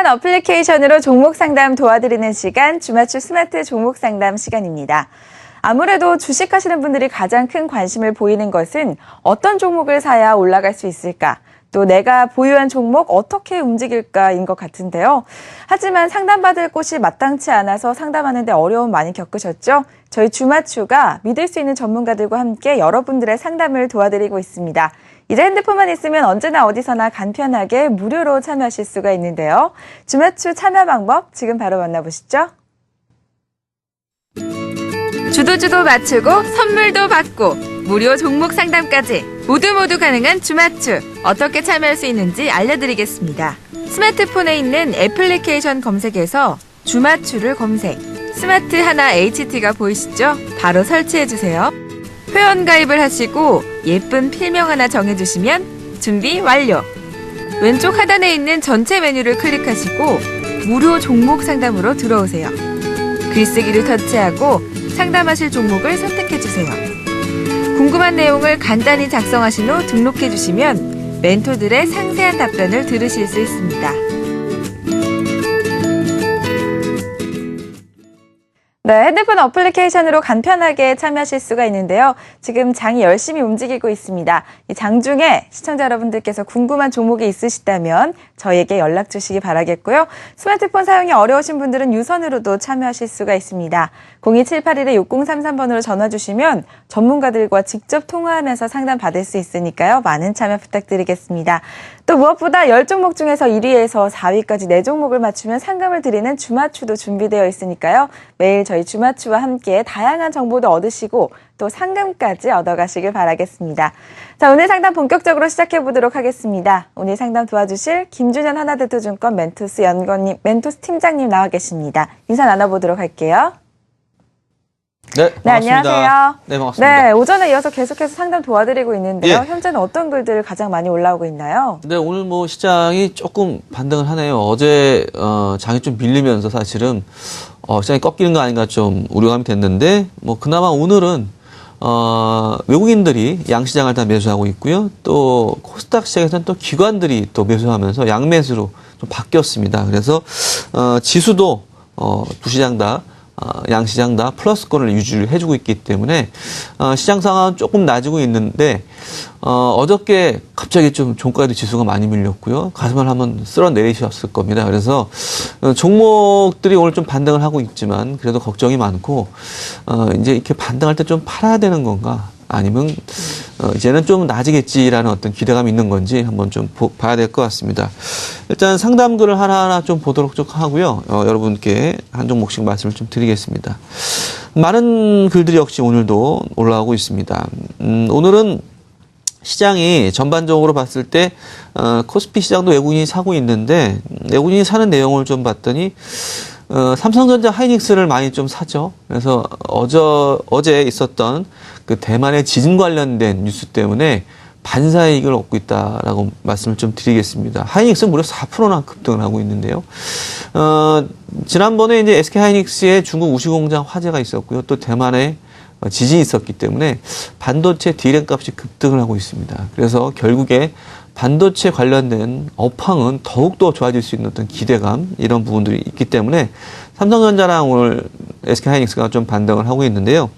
다양한 어플리케이션으로 종목 상담 도와드리는 시간, 주맞추 스마트 종목 상담 시간입니다. 아무래도 주식 하시는 분들이 가장 큰 관심을 보이는 것은 어떤 종목을 사야 올라갈 수 있을까? 또 내가 보유한 종목 어떻게 움직일까인 것 같은데요. 하지만 상담받을 곳이 마땅치 않아서 상담하는데 어려움 많이 겪으셨죠? 저희 주맞추가 믿을 수 있는 전문가들과 함께 여러분들의 상담을 도와드리고 있습니다. 이제 핸드폰만 있으면 언제나 어디서나 간편하게 무료로 참여하실 수가 있는데요. 주맞추 참여 방법 지금 바로 만나보시죠. 주도주도 맞추고 선물도 받고 무료 종목 상담까지 모두 모두 가능한 주맞추 어떻게 참여할 수 있는지 알려드리겠습니다. 스마트폰에 있는 애플리케이션 검색에서 주맞추를 검색 스마트 하나 HT가 보이시죠? 바로 설치해주세요. 회원 가입을 하시고 예쁜 필명 하나 정해주시면 준비 완료. 왼쪽 하단에 있는 전체 메뉴를 클릭하시고 무료 종목 상담으로 들어오세요. 글쓰기를 터치하고 상담하실 종목을 선택해주세요. 궁금한 내용을 간단히 작성하신 후 등록해주시면 멘토들의 상세한 답변을 들으실 수 있습니다. 네, 핸드폰 어플리케이션으로 간편하게 참여하실 수가 있는데요. 지금 장이 열심히 움직이고 있습니다. 이 장 중에 시청자 여러분들께서 궁금한 종목이 있으시다면 저희에게 연락 주시기 바라겠고요. 스마트폰 사용이 어려우신 분들은 유선으로도 참여하실 수가 있습니다. 02781-6033번으로 전화 주시면 전문가들과 직접 통화하면서 상담 받을 수 있으니까요. 많은 참여 부탁드리겠습니다. 또 무엇보다 10종목 중에서 1위에서 4위까지 4종목을 맞추면 상금을 드리는 주마추도 준비되어 있으니까요. 매일 저희 주마추와 함께 다양한 정보도 얻으시고 또 상금까지 얻어가시길 바라겠습니다. 자, 오늘 상담 본격적으로 시작해 보도록 하겠습니다. 오늘 상담 도와주실 김준현 하나대투증권 멘토스 연건님, 멘토스 팀장님 나와 계십니다. 인사 나눠보도록 할게요. 네, 반갑습니다. 안녕하세요. 네, 반갑습니다. 네, 오전에 이어서 계속해서 상담 도와드리고 있는데요. 예. 현재는 어떤 글들 가장 많이 올라오고 있나요? 네, 오늘 뭐 시장이 조금 반등을 하네요. 어제 어, 장이 좀 밀리면서 사실은 어, 시장이 꺾이는 거 아닌가 좀 우려감이 됐는데 뭐 그나마 오늘은 어, 외국인들이 양시장을 다 매수하고 있고요. 또 코스닥 시장에서는 또 기관들이 또 매수하면서 양매수로 좀 바뀌었습니다. 그래서 어, 지수도 어, 두 시장 다 어, 양 시장 다 플러스권을 유지를 해주고 있기 때문에 어, 시장 상황은 조금 나아지고 있는데 어, 어저께 갑자기 좀 종가에도 지수가 많이 밀렸고요. 가슴을 한번 쓸어 내리셨을 겁니다. 그래서 어, 종목들이 오늘 좀 반등을 하고 있지만 그래도 걱정이 많고 어, 이제 이렇게 반등할 때 좀 팔아야 되는 건가? 아니면 어, 이제는 좀 나아지겠지라는 어떤 기대감이 있는 건지 한번 좀 보- 봐야 될 것 같습니다. 일단 상담글을 하나하나 좀 보도록 좀 하고요. 어, 여러분께 한 종목씩 말씀을 좀 드리겠습니다. 많은 글들이 역시 오늘도 올라오고 있습니다. 음, 오늘은 시장이 전반적으로 봤을 때 어, 코스피 시장도 외국인이 사고 있는데 음, 외국인이 사는 내용을 좀 봤더니 어, 삼성전자 하이닉스를 많이 좀 사죠. 그래서 어저 어제 있었던 그 대만의 지진 관련된 뉴스 때문에 반사이익을 얻고 있다라고 말씀을 좀 드리겠습니다. 하이닉스는 무려 4%나 급등을 하고 있는데요. 어, 지난번에 이제 SK 하이닉스의 중국 우시 공장 화재가 있었고요. 또 대만에 어, 지진이 있었기 때문에 반도체 디램 값이 급등을 하고 있습니다. 그래서 결국에 반도체 관련된 업황은 더욱더 좋아질 수 있는 어떤 기대감 이런 부분들이 있기 때문에 삼성전자랑 오늘 SK하이닉스가 좀 반등을 하고 있는데요.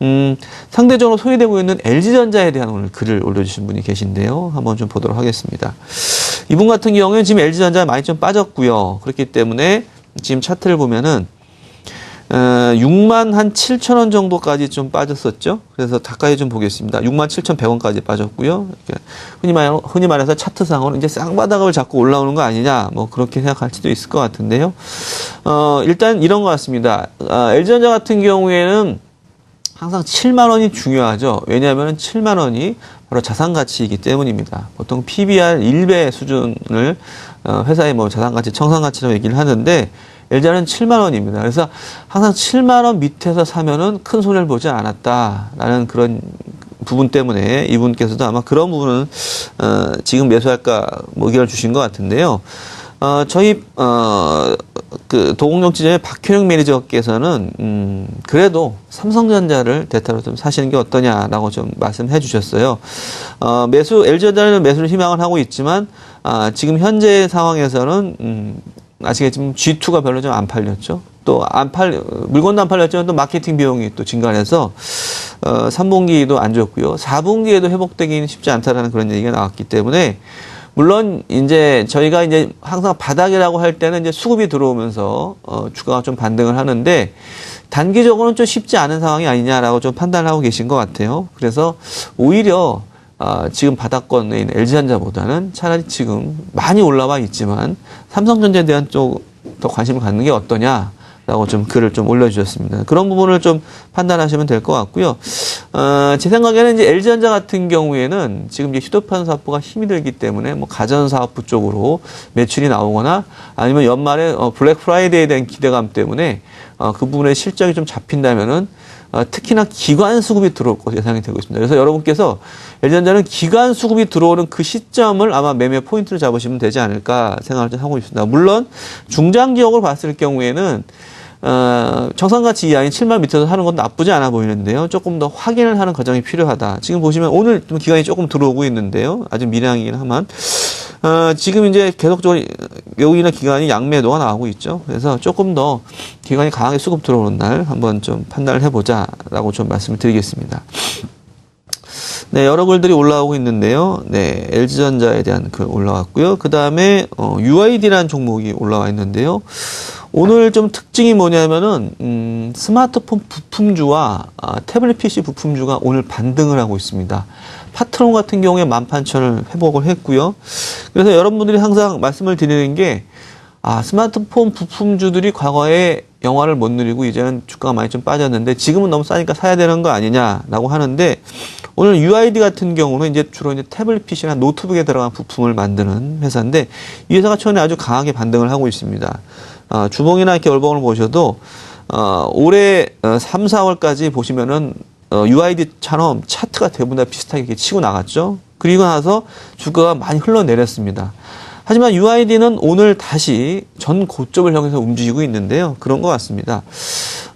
음, 상대적으로 소외되고 있는 LG전자에 대한 오늘 글을 올려주신 분이 계신데요. 한번 좀 보도록 하겠습니다. 이분 같은 경우에는 지금 LG전자 많이 좀 빠졌고요. 그렇기 때문에 지금 차트를 보면은 어, 6만 한 7천 원 정도까지 좀 빠졌었죠. 그래서 가까이 좀 보겠습니다. 6만 7천 100원까지 빠졌고요. 흔히 말 흔히 말해서 차트상으로 이제 쌍바닥을 잡고 올라오는 거 아니냐, 뭐 그렇게 생각할 수도 있을 것 같은데요. 어, 일단 이런 것 같습니다. 아, LG전자 같은 경우에는 항상 7만 원이 중요하죠. 왜냐하면 7만 원이 바로 자산 가치이기 때문입니다. 보통 PBR 1배 수준을 어, 회사의 뭐 자산 가치, 청산 가치라고 얘기를 하는데 LG는 7만 원입니다. 그래서 항상 7만 원 밑에서 사면은 큰 손해를 보지 않았다라는 그런 부분 때문에 이분께서도 아마 그런 부분은 어, 지금 매수할까 뭐 의견을 주신 것 같은데요. 어, 저희 어 그 도공역 지점의 박효영 매니저께서는 음 그래도 삼성전자를 대타로 좀 사시는 게 어떠냐라고 좀 말씀해 주셨어요. 어 매수 LG전자는 매수를 희망을 하고 있지만 아 지금 현재 상황에서는 음 아시겠지만 G2가 별로 좀 안 팔렸죠. 또 안 팔, 물건도 안 팔렸지만 또 마케팅 비용이 또 증가해서 어, 3분기도 안 좋고요. 4분기에도 회복되기는 쉽지 않다라는 그런 얘기가 나왔기 때문에 물론 이제 저희가 이제 항상 바닥이라고 할 때는 이제 수급이 들어오면서 어, 주가가 좀 반등을 하는데 단기적으로는 좀 쉽지 않은 상황이 아니냐라고 좀 판단하고 계신 것 같아요. 그래서 오히려 아, 지금 바닥권에 있는 LG전자보다는 차라리 지금 많이 올라와 있지만 삼성전자에 대한 쪽 더 관심을 갖는 게 어떠냐라고 좀 글을 좀 올려주셨습니다. 그런 부분을 좀 판단하시면 될 것 같고요. 어, 제 생각에는 이제 LG전자 같은 경우에는 지금 이제 휴대폰 사업부가 힘이 들기 때문에 뭐 가전 사업부 쪽으로 매출이 나오거나 아니면 연말에 어, 블랙 프라이데이에 대한 기대감 때문에 어, 그 부분에 실적이 좀 잡힌다면은 어, 특히나 기관 수급이 들어올 것으로 예상이 되고 있습니다. 그래서 여러분께서 LG전자는 기관 수급이 들어오는 그 시점을 아마 매매 포인트를 잡으시면 되지 않을까 생각을 좀 하고 있습니다. 물론 중장기적으로 봤을 경우에는 어, 정상가치 이하인 7만 밑에서 하는 건 나쁘지 않아 보이는데요. 조금 더 확인을 하는 과정이 필요하다. 지금 보시면 오늘 좀 기간이 조금 들어오고 있는데요. 아직 미량이긴 하만. 어, 지금 이제 계속적으로 외국인의 기관이 양매도가 나오고 있죠. 그래서 조금 더 기관이 강하게 수급 들어오는 날 한번 좀 판단을 해보자라고 좀 말씀을 드리겠습니다. 네, 여러 글들이 올라오고 있는데요. 네, LG전자에 대한 글 올라왔고요. 그 다음에 어, UID라는 종목이 올라와 있는데요. 오늘 좀 특징이 뭐냐면은 음, 스마트폰 부품주와 아, 태블릿 PC 부품주가 오늘 반등을 하고 있습니다. 파트론 같은 경우에 18,000을 회복을 했고요. 그래서 여러분들이 항상 말씀을 드리는 게 아, 스마트폰 부품주들이 과거에 영화를 못 누리고 이제는 주가가 많이 좀 빠졌는데 지금은 너무 싸니까 사야 되는 거 아니냐라고 하는데 오늘 UID 같은 경우는 이제 주로 이제 태블릿 PC나 노트북에 들어간 부품을 만드는 회사인데 이 회사가 최근에 아주 강하게 반등을 하고 있습니다. 어, 주봉이나 이렇게 월봉을 보셔도 어, 올해 어, 3, 4월까지 보시면은 어, UID처럼 차트가 대부분 다 비슷하게 이렇게 치고 나갔죠. 그리고 나서 주가가 많이 흘러내렸습니다. 하지만 UID는 오늘 다시 전 고점을 향해서 움직이고 있는데요. 그런 것 같습니다.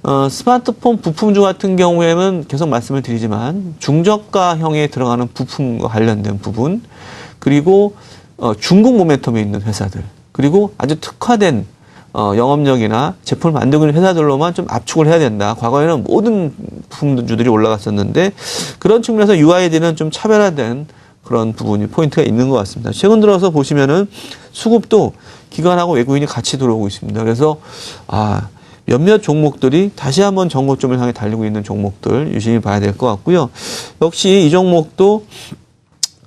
어, 스마트폰 부품주 같은 경우에는 계속 말씀을 드리지만 중저가형에 들어가는 부품과 관련된 부분 그리고 어, 중국 모멘텀에 있는 회사들 그리고 아주 특화된 어, 영업력이나 제품을 만들고 있는 회사들로만 좀 압축을 해야 된다. 과거에는 모든 부품주들이 올라갔었는데 그런 측면에서 UID는 좀 차별화된 그런 부분이 포인트가 있는 것 같습니다. 최근 들어서 보시면은 수급도 기관하고 외국인이 같이 들어오고 있습니다. 그래서 아 몇몇 종목들이 다시 한번 정고점을 향해 달리고 있는 종목들 유심히 봐야 될 것 같고요. 역시 이 종목도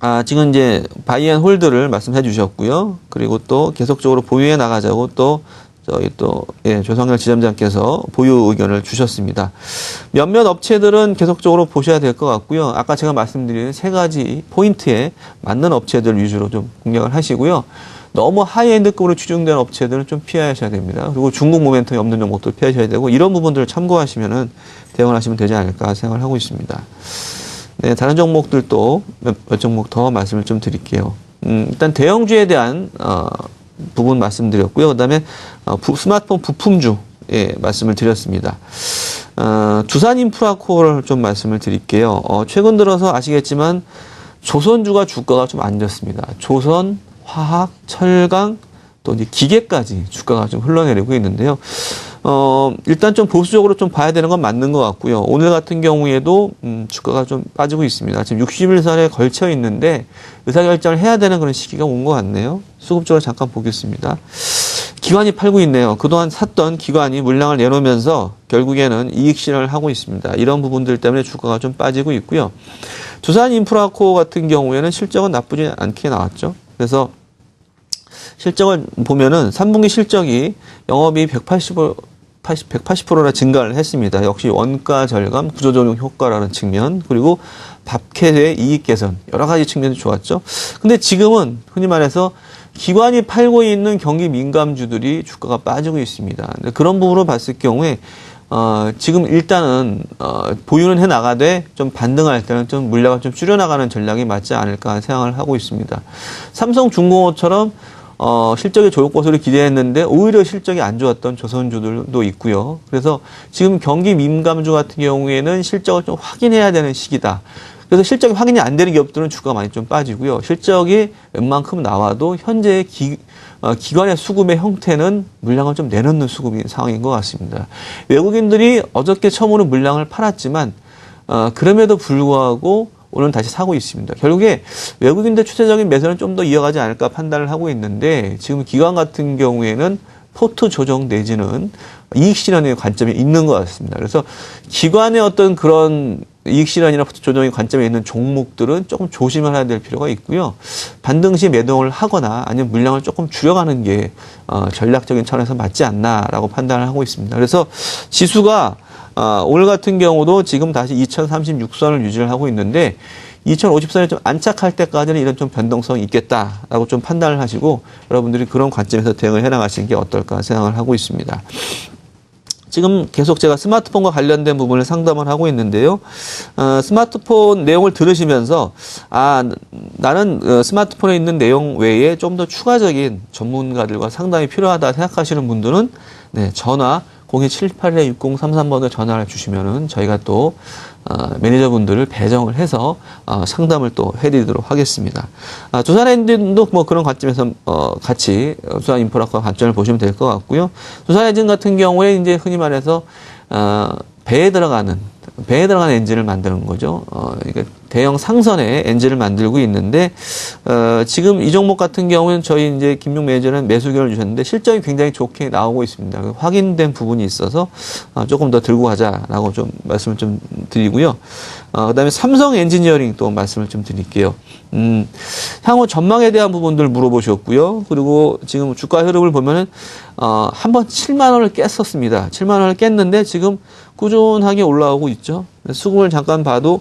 아, 지금 이제 바이앤 홀드를 말씀해 주셨고요. 그리고 또 계속적으로 보유해 나가자고 또 저희 또 예, 조성열 지점장께서 보유 의견을 주셨습니다. 몇몇 업체들은 계속적으로 보셔야 될 것 같고요. 아까 제가 말씀드린 세 가지 포인트에 맞는 업체들 위주로 좀 공략을 하시고요. 너무 하이엔드급으로 추정된 업체들은 좀 피하셔야 됩니다. 그리고 중국 모멘텀이 없는 종목들 피하셔야 되고 이런 부분들을 참고하시면은 대응을 하시면 되지 않을까 생각을 하고 있습니다. 네, 다른 종목들도 몇, 몇 종목 더 말씀을 좀 드릴게요. 음, 일단 대형주에 대한 어, 부분 말씀드렸고요. 그다음에 어, 부- 스마트폰 부품주 예, 말씀을 드렸습니다. 어, 두산 인프라코어를 좀 말씀을 드릴게요. 어, 최근 들어서 아시겠지만 조선주가 주가가 좀 안 좋습니다. 조선, 화학, 철강, 또 이제 기계까지 주가가 좀 흘러내리고 있는데요. 어, 일단 좀 보수적으로 좀 봐야 되는 건 맞는 것 같고요. 오늘 같은 경우에도 음, 주가가 좀 빠지고 있습니다. 지금 60일선에 걸쳐 있는데 의사결정을 해야 되는 그런 시기가 온 것 같네요. 수급적으로 잠깐 보겠습니다. 기관이 팔고 있네요. 그동안 샀던 기관이 물량을 내놓으면서 결국에는 이익 실현을 하고 있습니다. 이런 부분들 때문에 주가가 좀 빠지고 있고요. 두산 인프라코어 같은 경우에는 실적은 나쁘지 않게 나왔죠. 그래서 실적을 보면은 3분기 실적이 영업이 180, 80, 180%나 증가를 했습니다. 역시 원가 절감, 구조조정 효과라는 측면, 그리고 밥캐의 이익 개선, 여러 가지 측면이 좋았죠. 근데 지금은 흔히 말해서 기관이 팔고 있는 경기 민감주들이 주가가 빠지고 있습니다. 그런 부분으로 봤을 경우에 어, 지금 일단은 어, 보유는 해 나가되 좀 반등할 때는 좀 물량을 좀 줄여 나가는 전략이 맞지 않을까 생각을 하고 있습니다. 삼성중공업처럼 어, 실적이 좋을 것으로 기대했는데 오히려 실적이 안 좋았던 조선주들도 있고요. 그래서 지금 경기 민감주 같은 경우에는 실적을 좀 확인해야 되는 시기다. 그래서 실적이 확인이 안 되는 기업들은 주가가 많이 좀 빠지고요. 실적이 웬만큼 나와도 현재 기, 어, 기관의 수급의 형태는 물량을 좀 내놓는 수급인 상황인 것 같습니다. 외국인들이 어저께 처음으로 물량을 팔았지만 어, 그럼에도 불구하고 오늘 다시 사고 있습니다. 결국에 외국인들 추세적인 매수는 좀 더 이어가지 않을까 판단을 하고 있는데 지금 기관 같은 경우에는 포트 조정 내지는 이익 실현의 관점이 있는 것 같습니다. 그래서 기관의 어떤 그런 이익 실현이나 포트 조정의 관점에 있는 종목들은 조금 조심을 해야 될 필요가 있고요. 반등 시 매동을 하거나 아니면 물량을 조금 줄여가는 게 어, 전략적인 차원에서 맞지 않나라고 판단을 하고 있습니다. 그래서 지수가 어, 오늘 같은 경우도 지금 다시 2036선을 유지를 하고 있는데 2050선에 좀 안착할 때까지는 이런 좀 변동성이 있겠다라고 좀 판단을 하시고 여러분들이 그런 관점에서 대응을 해 나가시는 게 어떨까 생각을 하고 있습니다. 지금 계속 제가 스마트폰과 관련된 부분을 상담을 하고 있는데요. 어, 스마트폰 내용을 들으시면서 아 나는 어, 스마트폰에 있는 내용 외에 좀 더 추가적인 전문가들과 상담이 필요하다 생각하시는 분들은 네, 전화 02781-6033번에 전화를 주시면은 저희가 또 어, 매니저분들을 배정을 해서 어, 상담을 또 해드리도록 하겠습니다. 아, 두산엔진도 뭐 그런 관점에서 어, 같이 어, 두산 인프라과 관점을 보시면 될 것 같고요. 두산엔진 같은 경우에 이제 흔히 말해서 어, 배에 들어가는 배에 들어가는 엔진을 만드는 거죠. 어, 그러니까 대형 상선에 엔진을 만들고 있는데 어, 지금 이 종목 같은 경우는 저희 이제 김용 매니저는 매수 견을 주셨는데 실적이 굉장히 좋게 나오고 있습니다. 그 확인된 부분이 있어서 어, 조금 더 들고 가자라고 좀 말씀을 좀 드리고요. 어, 그다음에 삼성 엔지니어링 또 말씀을 좀 드릴게요. 음, 향후 전망에 대한 부분들 물어보셨고요. 그리고 지금 주가 흐름을 보면은 어, 한번 7만 원을 깼었습니다. 7만 원을 깼는데 지금 꾸준하게 올라오고 있죠. 수급을 잠깐 봐도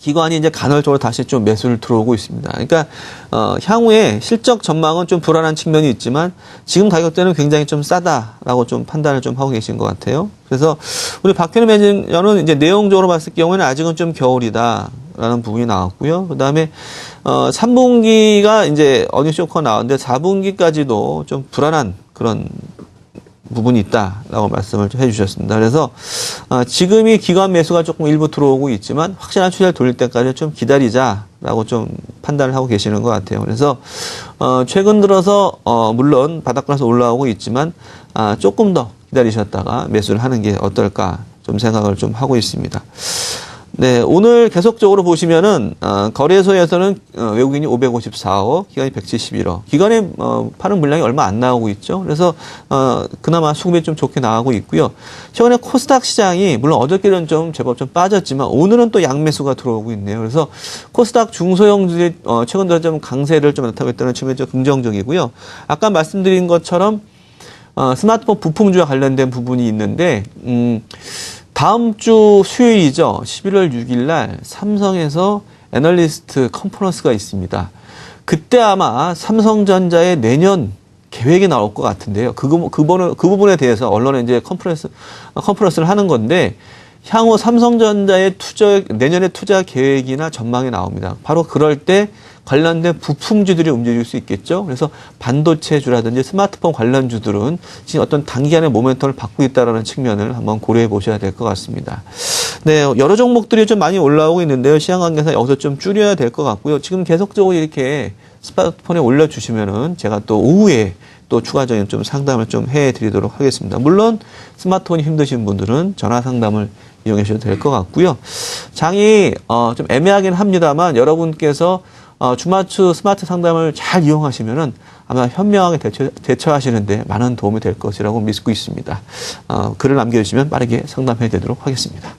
기관이 이제 간헐적으로 다시 좀 매수를 들어오고 있습니다. 그러니까 어, 향후에 실적 전망은 좀 불안한 측면이 있지만 지금 가격대는 굉장히 좀 싸다라고 좀 판단을 좀 하고 계신 것 같아요. 그래서 우리 박현우 매니저는 이제 내용적으로 봤을 경우에는 아직은 좀 겨울이다 라는 부분이 나왔고요. 그 다음에 어, 3분기가 이제 어닝 쇼커 나왔는데 4분기까지도 좀 불안한 그런 부분이 있다라고 말씀을 좀 해주셨습니다. 그래서 어, 지금이 기관 매수가 조금 일부 들어오고 있지만 확실한 추세를 돌릴 때까지 좀 기다리자라고 좀 판단을 하고 계시는 것 같아요. 그래서 어, 최근 들어서 어, 물론 바닥권에서 올라오고 있지만 아, 조금 더 기다리셨다가 매수를 하는 게 어떨까 좀 생각을 좀 하고 있습니다. 네, 오늘 계속적으로 보시면은 어, 거래소에서는 어, 외국인이 554억, 기관이 171억. 기관에 어, 파는 물량이 얼마 안 나오고 있죠. 그래서 어, 그나마 수급이 좀 좋게 나가고 있고요. 최근에 코스닥 시장이 물론 어저께는 좀 제법 좀 빠졌지만 오늘은 또 양매수가 들어오고 있네요. 그래서 코스닥 중소형들이 어, 최근 들어 좀 강세를 좀 나타나고 있다는 측면이 좀 긍정적이고요. 아까 말씀드린 것처럼 어, 스마트폰 부품주와 관련된 부분이 있는데 음, 다음 주 수요일이죠. 11월 6일 날 삼성에서 애널리스트 컨퍼런스가 있습니다. 그때 아마 삼성전자의 내년 계획이 나올 것 같은데요. 그, 부- 그, 그 부분에 대해서 언론에 이제 컨퍼런스, 컨퍼런스를 하는 건데 향후 삼성전자의 투자, 내년의 투자 계획이나 전망이 나옵니다. 바로 그럴 때 관련된 부품주들이 움직일 수 있겠죠. 그래서 반도체주라든지 스마트폰 관련주들은 지금 어떤 단기간의 모멘텀을 받고 있다는 측면을 한번 고려해 보셔야 될 것 같습니다. 네, 여러 종목들이 좀 많이 올라오고 있는데요. 시장 관계상 여기서 좀 줄여야 될 것 같고요. 지금 계속적으로 이렇게 스마트폰에 올려주시면은 제가 또 오후에 또 추가적인 좀 상담을 좀 해드리도록 하겠습니다. 물론 스마트폰이 힘드신 분들은 전화 상담을 이용해 주셔도 될 것 같고요. 장이 어, 좀 애매하긴 합니다만 여러분께서 어, 주마추 스마트 상담을 잘 이용하시면은 아마 현명하게 대처, 대처하시는데 많은 도움이 될 것이라고 믿고 있습니다. 어, 글을 남겨주시면 빠르게 상담해 드리도록 하겠습니다.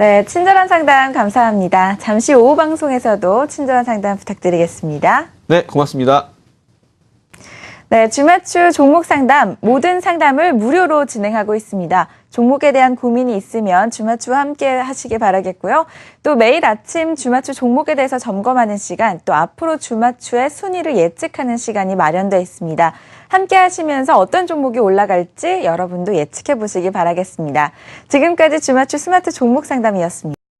네, 친절한 상담 감사합니다. 잠시 오후 방송에서도 친절한 상담 부탁드리겠습니다. 네, 고맙습니다. 네, 주맞추 종목 상담 모든 상담을 무료로 진행하고 있습니다. 종목에 대한 고민이 있으면 주맞추와 함께 하시길 바라겠고요. 또 매일 아침 주맞추 종목에 대해서 점검하는 시간, 또 앞으로 주맞추의 순위를 예측하는 시간이 마련되어 있습니다. 함께 하시면서 어떤 종목이 올라갈지 여러분도 예측해 보시기 바라겠습니다. 지금까지 주맞추 스마트 종목 상담이었습니다.